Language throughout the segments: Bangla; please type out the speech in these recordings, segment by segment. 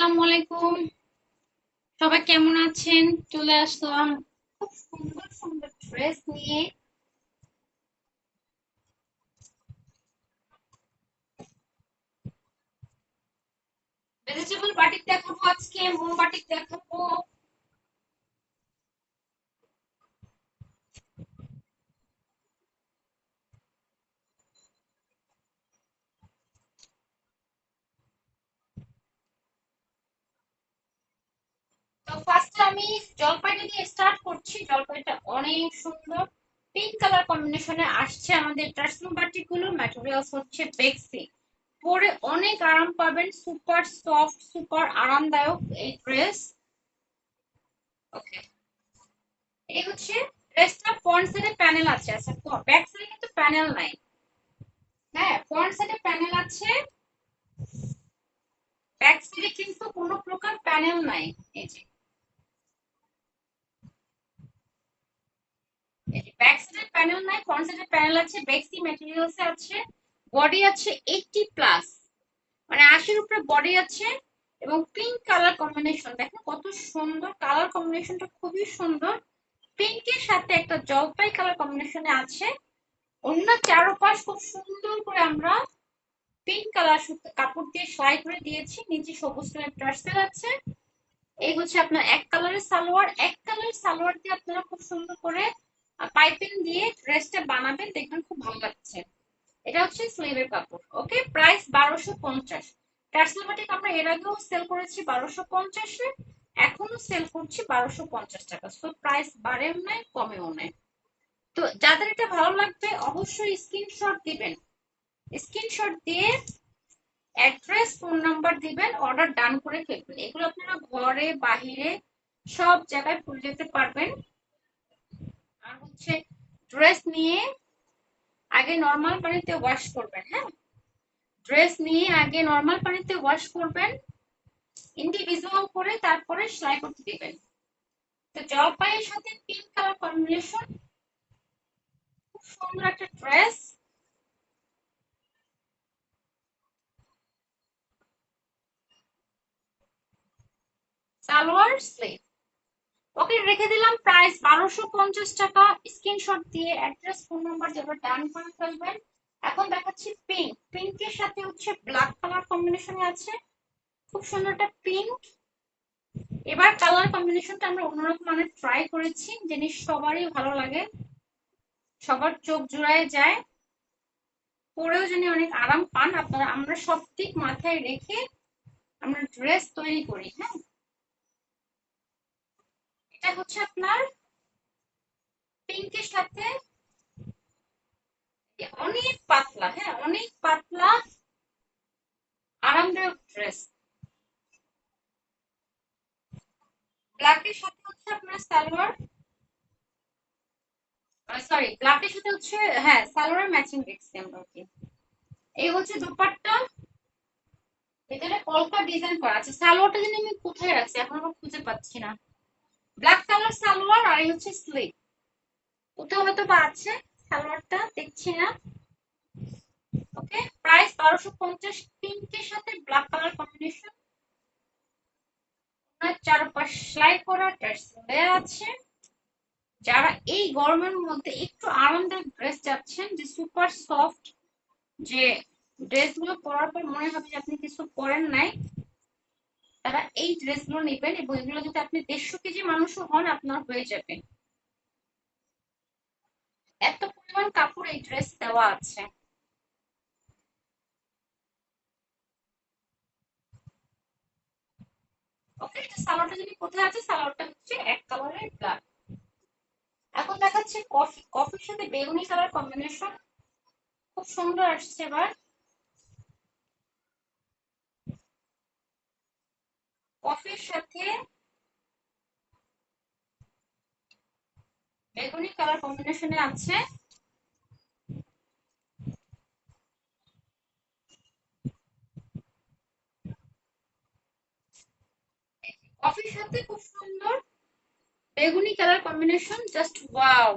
আসসালামু আলাইকুম। সবাই কেমন আছেন? চলে আসলাম খুব সুন্দর সুন্দর ড্রেস নিয়ে। ভেজিটেবল বাটিক দেখাবো আজকে মো বাটিক দেখাবো তো ফার্স্টে আমি জলপাইটা দিয়ে স্টার্ট করছি। জলপাইটা অনেক সুন্দর। পিঙ্ক কালার কম্বিনেশনে আসছে আমাদের ট্রান্সফর্ম বাটিকগুলো ম্যাটেরিয়ালস হচ্ছে বেক্সি পরে অনেক আরাম পাবেন সুপার সফট সুপার আরামদায়ক এই ড্রেস ওকে এই হচ্ছে ড্রেসটা ফ্রন্ট সাইডে প্যানেল আছে আচ্ছা ব্যাক সাইডে কিন্তু প্যানেল নাই। হ্যাঁ ফ্রন্ট সাইডে প্যানেল আছে। ব্যাক সাইডে কিন্তু কোনো প্রকার প্যানেল নাই। এই যে ব্যাক সাইডের প্যানেল নাই ফ্রন্ট সাইডের প্যানেল আছে বেক্সি ম্যাটেরিয়ালস আছে বডি আছে এইটটি প্লাস মানে আশির উপরে বডি আছে এবং পিঙ্ক কালার কম্বিনেশন দেখেন কত সুন্দর কালার কম্বিনেশনটা খুবই সুন্দর। পিঙ্কের সাথে একটা জলপাই কালার কম্বিনেশনে আছে। অন্য চারোপাশ খুব সুন্দর করে আমরা পিঙ্ক কালার কাপড় দিয়ে সেলাই করে দিয়েছি। নিচে সবুজ কালার টার্সেল আছে। এই হচ্ছে আপনার এক কালারের সালোয়ার। এক কালারের সালোয়ার দিয়ে আপনারা খুব সুন্দর করে পাইপিং দিয়ে ড্রেসটা বানাবেন, দেখবেন খুব ভালো লাগছে। এটা হচ্ছে স্লিভের কাপড়, ওকে? প্রাইস বারোশো পঞ্চাশ। টার্সেল আমরা এর আগেও সেল করেছি বারোশো পঞ্চাশে এখনও সেল করছি বারোশো পঞ্চাশ টাকা। সো, প্রাইস বাড়েও নেয়, কমেও নেয়। তো, যাদের এটা ভালো লাগবে, অবশ্যই স্ক্রিনশট দিবেন। স্ক্রিনশট দিয়ে অ্যাড্রেস, ফোন নাম্বার দিবেন, অর্ডার ডান করে ফেলবেন। এগুলো আপনারা ঘরে, বাহিরে, সব জায়গায় পরে যেতে পারবেন। হচ্ছে ড্রেস নিয়ে আগে নর্মাল পানিতে ওয়াশ করবেন হ্যাঁ? ড্রেস নিয়ে আগে নর্মাল পানিতে ওয়াশ করবেন ইন্ডিভিজুয়াল করে তারপরে সেলাই করতে দিবেন। তো জলপাইয়ের সাথে পিঙ্ক কালার কম্বিনেশন খুব সুন্দর একটা ড্রেস সালোয়ার স্লিভ ওকে, রেখে দিলাম। প্রাইস বারোশো পঞ্চাশ টাকা। স্ক্রিনশট দিয়ে অ্যাড্রেস, ফোন নাম্বার যেটা ডান করে ফেলবেন। এখন দেখাচ্ছি পিঙ্ক পিঙ্কের সাথে হচ্ছে ব্ল্যাক কালার কম্বিনেশনে আছে। খুব সুন্দর একটা পিঙ্ক এবার কালার কম্বিনেশনটা আমরা অন্যরকম মানে ট্রাই করেছি জিনিস সবারই ভালো লাগে। সবার চোখ জোড়ায় যায়। পরেও যিনি অনেক আরাম পান। আপনারা, আমরা সব দিক মাথায় রেখে আমরা ড্রেস তৈরি করি হ্যাঁ? এটা হচ্ছে আপনার পিঙ্কের সাথে অনেক পাতলা হ্যাঁ অনেক পাতলা আরামদায়ক ড্রেস সরি সাথে হচ্ছে হ্যাঁ ম্যাচিং এই হচ্ছে ডিজাইন করা আছে। সালোয়ারটা যেন আমি কোথায় রাখছি, এখন আমরা খুঁজে পাচ্ছি না। ব্ল্যাক কালার সালোয়ার আর এই হচ্ছে স্লিভ কোথাও হয়তো বা আছে, সালোয়ারটা দেখছি না। ওকে প্রাইস বারোশো পঞ্চাশ পিঙ্কের সাথে ব্ল্যাক কালার কম্বিনেশন চারপাশ সেলাই করা আছে। যারা এই গরমের মধ্যে একটু আরামদায়ক ড্রেস চাচ্ছেন, যে সুপার সফট যে ড্রেসগুলো পরার পর মনে হবে যে আপনি কিছু পরেন নাই তারা এই ড্রেসগুলো নেবেন এবং এগুলো যদি আপনি দেড়শো কেজি মানুষও হন, আপনার হয়ে যাবে। এত পরিমাণ কাপড় এই ড্রেস দেওয়া আছে। সালোয়ারটা যদি কোথায় আছে, সালোয়ারটা হচ্ছে এক এখন দেখাচ্ছে কফি কফির সাথে বেগুনি কালার কম্বিনেশন খুব সুন্দর আসছে এবার। বেগুনি কালার কম্বিনেশনে আছে। কফির সাথে খুব সুন্দর বেগুনি কালার কম্বিনেশন জাস্ট ওয়াও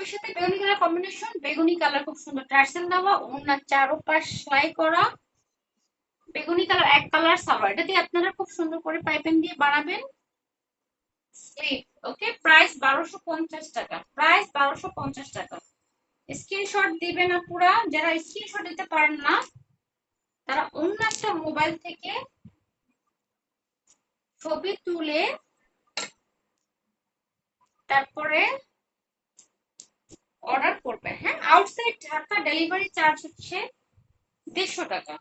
কফির সাথে বেগুনি কালার কম্বিনেশন বেগুনি কালার খুব সুন্দর টার্সেল দেওয়া ওনার চারোপাশ সেলাই করা। বেগুনি কালার এক কালার সালোয়ার, এটা দিয়ে আপনারা খুব সুন্দর করে পাইপেন দিয়ে বানাবেন। ওকে প্রাইস বারোশো পঞ্চাশ টাকা প্রাইস বারোশো পঞ্চাশ টাকা। স্ক্রিনশট দিবেন আপুরা, যারা স্ক্রিনশট দিতে পারেন না, তারা অন্য একটা মোবাইল থেকে ছবি তুলে তারপরে অর্ডার করবেন হ্যাঁ আউটসাইড ঢাকা ডেলিভারি চার্জ হচ্ছে দেড়শো টাকা।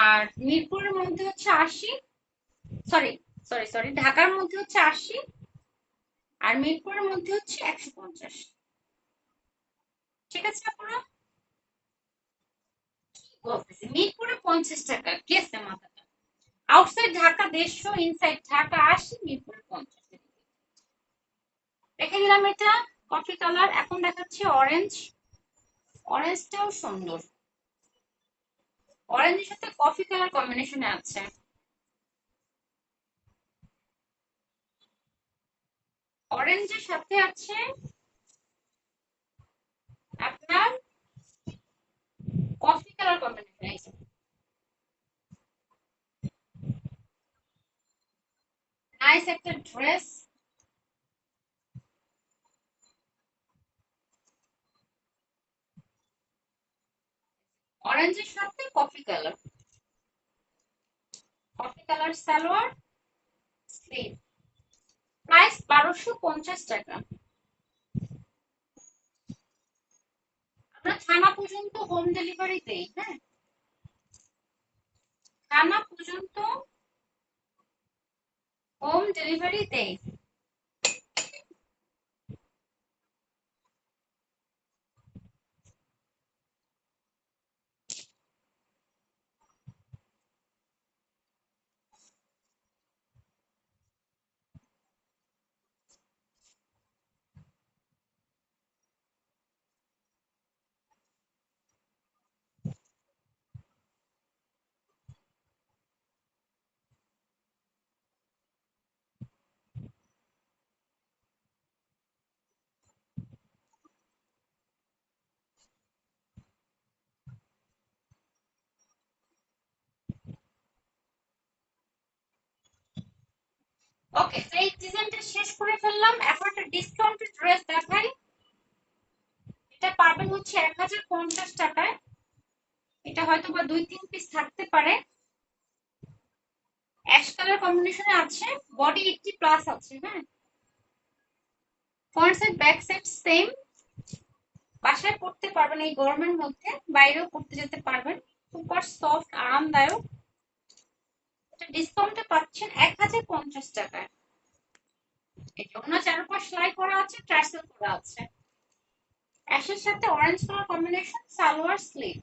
আর মিরপুরের মধ্যে হচ্ছে আশি। সরি সরি সরি ঢাকার মধ্যে হচ্ছে আশি আর মিরপুরের মধ্যে হচ্ছে একশো পঞ্চাশ। ঠিক আছে আপনারা মিরপুরে পঞ্চাশ টাকা গেছে মাথাটা আউটসাইড ঢাকা দেড়শো ইনসাইড ঢাকা আশি, মিরপুরে পঞ্চাশ। রেখে দিলাম এটা। কফি কালার, এখন দেখাচ্ছি অরেঞ্জ অরেঞ্জটাও সুন্দর। অরেঞ্জের সাথে কফি কালার কম্বিনেশনে আছে। অরেঞ্জের সাথে আছে আপনার কফি কালার কম্বিনেশন আছে নাইস একটা ড্রেস অরেঞ্জের সাথে coffee colour coffee colour salwar sleeve price বারোশো পঞ্চাশ টাকা। আমরা থানা পর্যন্ত হোম ডেলিভারি দেই হ্যাঁ? থানা পর্যন্ত হোম ডেলিভারি দেই ওকে তো এই ডিজাইনটা শেষ করে ফেললাম। এখন একটা ডিসকাউন্টেড ড্রেস দেখাই। এটা পাবেন হচ্ছে এক পঞ্চাশ টাকায়। এটা হয়তো বা দুই, তিন পিস থাকতে পারে। অ্যাশ কালার কম্বিনেশনে আছে। বডি এইটটি প্লাস আছে হ্যাঁ। Front side back side same বাসায় পড়তে পারবেন এই গরমের মধ্যে। বাইরেও পড়তে যেতে পারবেন। সুপার সফট আরামদায়ক। এটা ডিসকাউন্টে পাচ্ছেন এক হাজার পঞ্চাশ টাকায়। এই চারপাশ সেলাই করা আছে ট্রাইসেল করা আছে। অ্যাশের সাথে orange colour combination salwar sleeve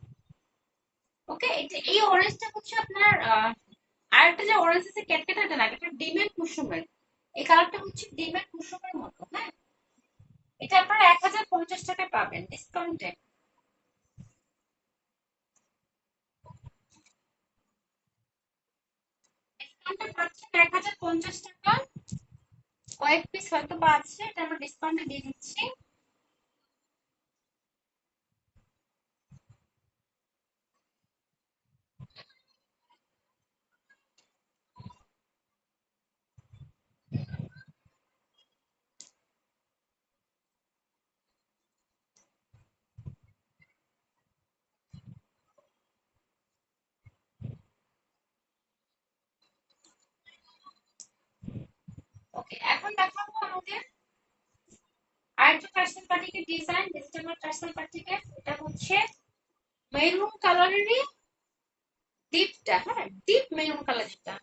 okay এই অরেঞ্জটা হচ্ছে আপনার আরেকটা যে অরেঞ্জ আছে ক্যাটকেটাটা না এটা ডিমের কুসুমের। এই কালারটা হচ্ছে ডিমের কুসুমের মতো হ্যাঁ? এটা আপনারা এক হাজার পঞ্চাশ টাকায় পাবেন ডিসকাউন্টে ডিসকাউন্টে পাচ্ছেন এক হাজার পঞ্চাশ টাকা। কয়েক পিস হয়তো বা আছে এটা আমরা ডিসকাউন্টে দিয়ে দিচ্ছি। ওকে এখন দেখাবো আমাদের আরেকটা পার্সেল পার্টিকের ডিজাইন ভেজিটেবল পার্টিকের এটা হচ্ছে মেরুন কালারেরই ডিপটা হ্যাঁ ডিপ মেরুন কালার যেটা।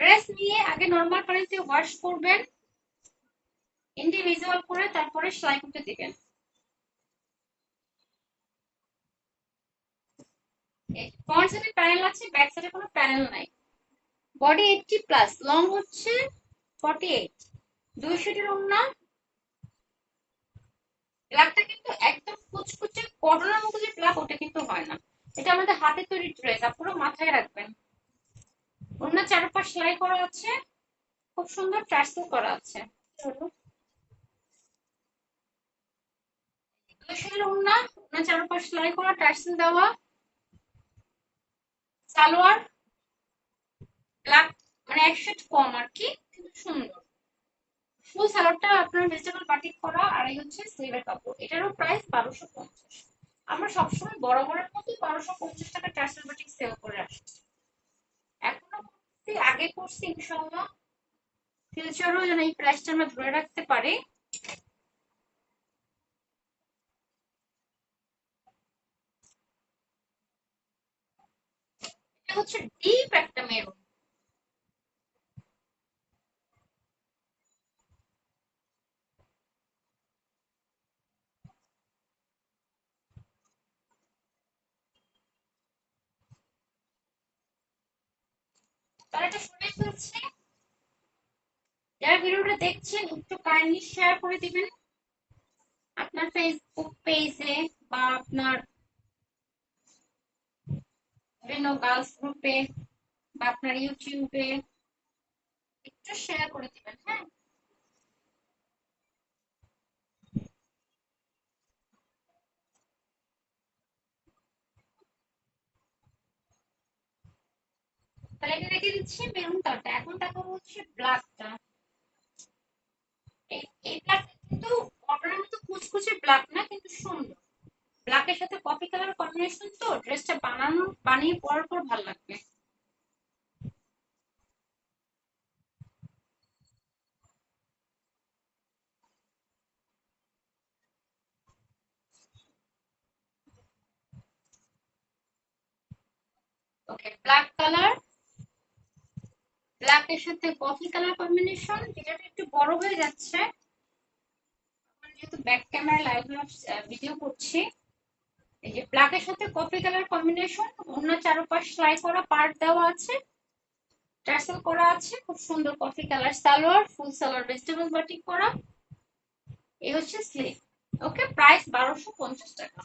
ড্রেস নিয়ে আগে নর্মাল পানিতে ওয়াশ করবেন ইন্ডিভিজুয়াল করে তারপরে সেলাই করতে দিবেন। ফ্রন্ট সাইডে প্যানেল আছে ব্যাক সাইডে কোনো প্যানেল নাই। বডি এইটটি প্লাস লং হচ্ছে ফর্টি এইট দুইশোটির ওড়না ব্ল্যাকটা কিন্তু একদম কুচকুচে কটনের মতো যে ব্ল্যাক ওটা কিন্তু হয় না। এটা আমাদের হাতে তৈরি ড্রেস আপনারা মাথায় রাখবেন। ওনার চারপাশ সেলাই করা আছে। খুব সুন্দর ট্রাসেল করা আছে। উন্না উন্না চারপাশ সেলাই করা টার্সেল দেওয়া। সালোয়ার। মানে এক শেড কম আর কি, কিন্তু সুন্দর। ফুল সালোয়ারটা আপনার ভেজিটেবল বাটিক করা আর এই হচ্ছে স্লিভের কাপড়। এটারও প্রাইস বারোশো পঞ্চাশ। আমরা সবসময় বড় বড়ের মতোই বারোশো পঞ্চাশ টাকা টার্সেল বাটিক সেল করে আসছি। এখনও আগে করছি ইনশাল্লাহ ফিউচারও যেন এই প্রাইসটা আমরা ধরে রাখতে পারি। হচ্ছে ডিপ একটা মেরুন ফেলছি। যারা ভিডিওটা দেখছেন, একটু কাইন্ডলি শেয়ার করে দিবেন। আপনার ফেসবুক পেজে বা আপনার বিভিন্ন গার্লস গ্রুপে বা আপনার ইউটিউবে একটু শেয়ার করে দিবেন হ্যাঁ? তাহলে এটা রেখে দিচ্ছি মেরুন এখন হচ্ছে এই কিন্তু মতো কুচকুচে না, কিন্তু সুন্দর। ব্ল্যাকের সাথে কফি কালার কম্বিনেশন তো ড্রেসটা বানানো, বানিয়ে পরার পর ভালো লাগবে। ওকে ব্ল্যাক কালার ব্ল্যাক এর সাথে কফি কালার কম্বিনেশন যেটা একটু বড় হয়ে যাচ্ছে। যেহেতু ব্যাক ক্যামেরা লাইভ ভিডিও করছি, এই যে ব্ল্যাক এর সাথে কফি কালার কম্বিনেশন অন্য চারপাশ সেলাই করা পার্ট দেওয়া আছে টার্সেল করা আছে, খুব সুন্দর coffee colour salwar full salwar vegetable batik করা। এই হচ্ছে স্লিভ ওকে প্রাইস বারোশো পঞ্চাশ টাকা।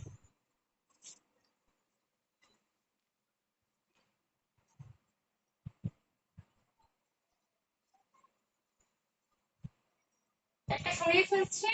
একটা সরিয়ে ফেলছি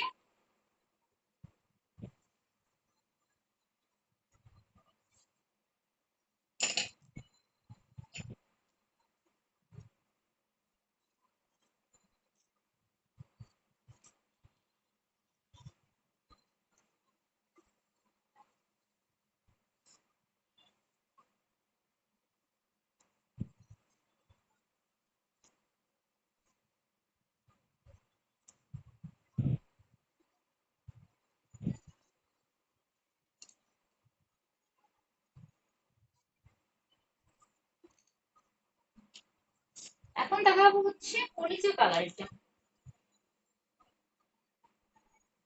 এখন দেখাবো হচ্ছে কলিজা কালারটা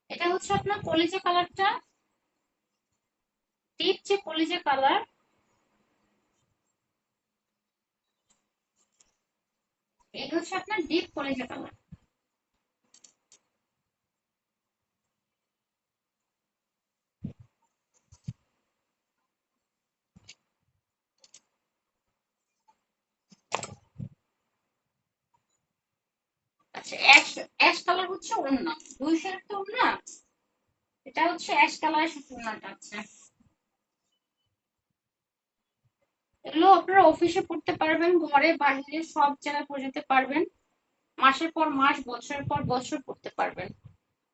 এটা হচ্ছে আপনার কলিজা কালারটা ডিপ যে কলিজা কালার এটা হচ্ছে আপনার ডিপ কলিজা কালার আচ্ছা অ্যাশ অ্যাশ কালার হচ্ছে ওড়না দুই শেড তো ওড়না এটা হচ্ছে অ্যাশ কালারের সাথে ওড়নাটা আছে। এগুলো আপনারা অফিসে পড়তে পারবেন, ঘরে বাইরে সব জায়গায় পরে যেতে পারবেন। মাসের পর মাস, বছরের পর বছর পড়তে পারবেন।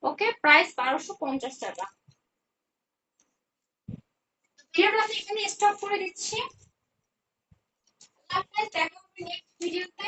ওকে প্রাইস বারোশো পঞ্চাশ টাকা। ভিডিওটা এখানে স্টপ করে দিচ্ছি। দেখা হবে নেক্সট ভিডিওতে